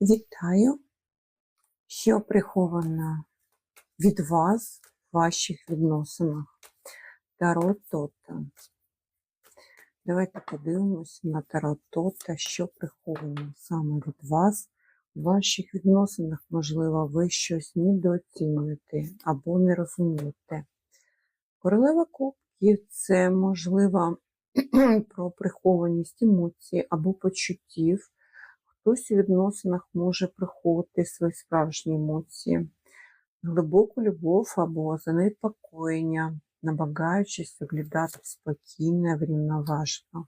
Вітаю, що приховано від вас в ваших відносинах. Таро Тота. Давайте подивимось на Таро Тота, що приховано саме від вас в ваших відносинах. Можливо, ви щось недооцінюєте або не розумієте. Королева Кубків це можливо про прихованість емоцій або почуттів. Хтось у відносинах може приховувати свої справжні емоції, глибоку любов або занепокоєння, намагаючись виглядати спокійно, врівноважено.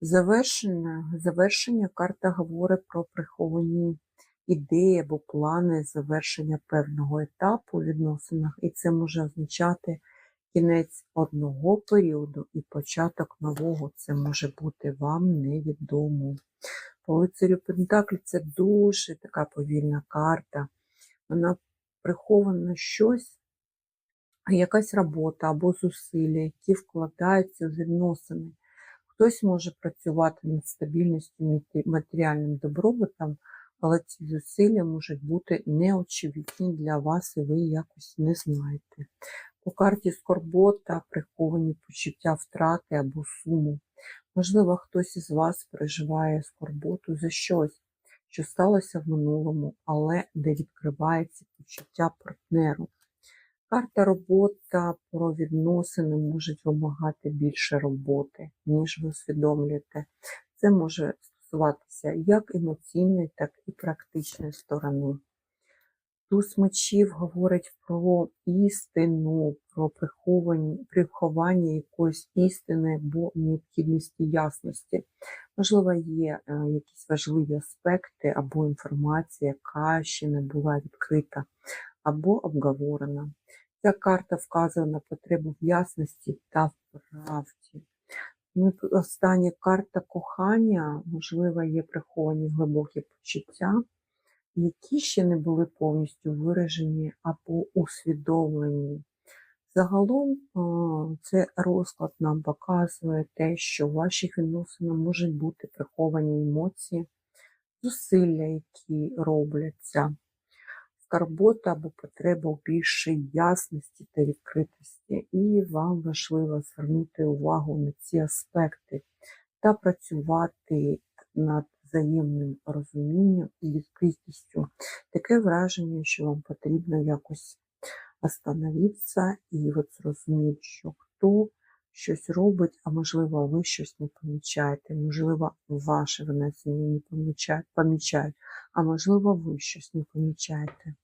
Завершення, завершення карта говорить про приховані ідеї або плани завершення певного етапу у відносинах, і це може означати кінець одного періоду і початок нового. Це може бути вам невідомо. По лицарю Пентаклі це дуже така повільна карта. Вона прихована щось, якась робота або зусилля, які вкладаються в відносини. Хтось може працювати над стабільністю матеріальним добробутом, але ці зусилля можуть бути неочевидні для вас, і ви якось не знаєте. По карті скорбота приховані почуття втрати або суму. Можливо, хтось із вас переживає скорботу за щось, що сталося в минулому, але де відкривається почуття партнеру. Карта робота про відносини можуть вимагати більше роботи, ніж ви усвідомлюєте. Це може стосуватися як емоційної, так і практичної сторони. Туз мечів говорить про істину, про приховання, якоїсь істини або необхідності ясності. Можливо, є е, якісь важливі аспекти або інформація, яка ще не була відкрита або обговорена. Ця карта вказує на потребу в ясності та в правді. Ну, Остання карта кохання, можливо, є приховані глибокі почуття які ще не були повністю виражені або усвідомлені. Загалом цей розклад нам показує те, що в ваших відносинах можуть бути приховані емоції, зусилля, які робляться, скарбота або потреба в більшій ясності та відкритості. І вам важливо звернути увагу на ці аспекти та працювати над взаємним розумінням і відкритістю. Таке враження, що вам потрібно якось остановитися і от зрозуміти, що хто щось робить, а можливо, ви щось не помічаєте, можливо, ваше винесення не помічають, а можливо, ви щось не помічаєте.